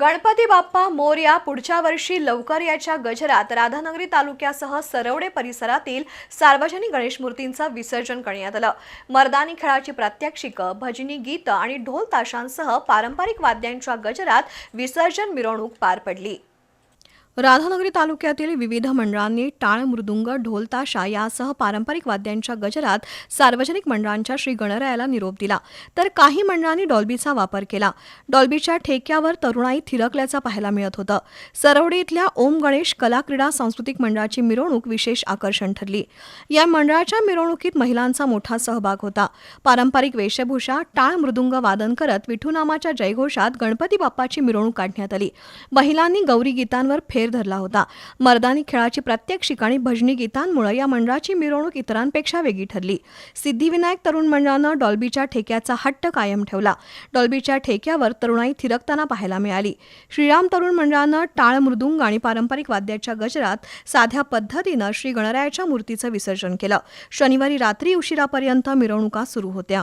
गणपती बाप्पा मोर्या पुढच्या वर्षी लवकर याच्या गजरात राधानगरी तालुक्यासह सरवडे परिसरातील सार्वजनिक गणेश मूर्तींचं विसर्जन करण्यात आलं. मर्दानी खेळाची प्रात्यक्षिक भजनी गीत आणि ढोल ताशांसह पारंपरिक वाद्यांच्या गजरात विसर्जन मिरवणूक पार पडली. राधानगरी तालुक्यातील विविध मंडळांनी टाळ मृदुंग ढोल ताशा यासह पारंपरिक वाद्यांच्या गजरात सार्वजनिक मंडळांच्या श्री गणरायाला निरोप दिला. तर काही मंडळांनी डॉल्बीचा वापर केला. डॉल्बीच्या ठेक्यावर तरुणाई थिरकल्याचं पाहायला मिळत होतं. सरवडी इथल्या ओम गणेश कला क्रीडा सांस्कृतिक मंडळाची मिरवणूक विशेष आकर्षण ठरली. या मंडळाच्या मिरवणुकीत महिलांचा मोठा सहभाग होता. पारंपरिक वेशभूषा टाळ मृदुंग वादन करत विठुनामाच्या जयघोषात गणपती बाप्पाची मिरवणूक काढण्यात आली. महिलांनी गौरी गीतांवर फेर धरला होता. मर्दानी खेळाची प्रत्येक ठिकाणी भजनी गीतांमुळे या मंडळाची मिरवणूक इतरांपेक्षा वेगळी ठरली. सिद्धिविनायक तरुण मंडळानं डॉल्बीच्या ठेक्याचा हट्ट कायम ठेवला. डॉल्बीच्या ठेक्यावर तरुणाई थिरकताना पाहायला मिळाली. श्रीराम तरुण मंडळानं टाळ मृदुंग आणि पारंपरिक वाद्याच्या गजरात साध्या पद्धतीनं श्री गणरायाच्या मूर्तीचं विसर्जन केलं. शनिवारी रात्री उशिरापर्यंत मिरवणुका सुरू होत्या.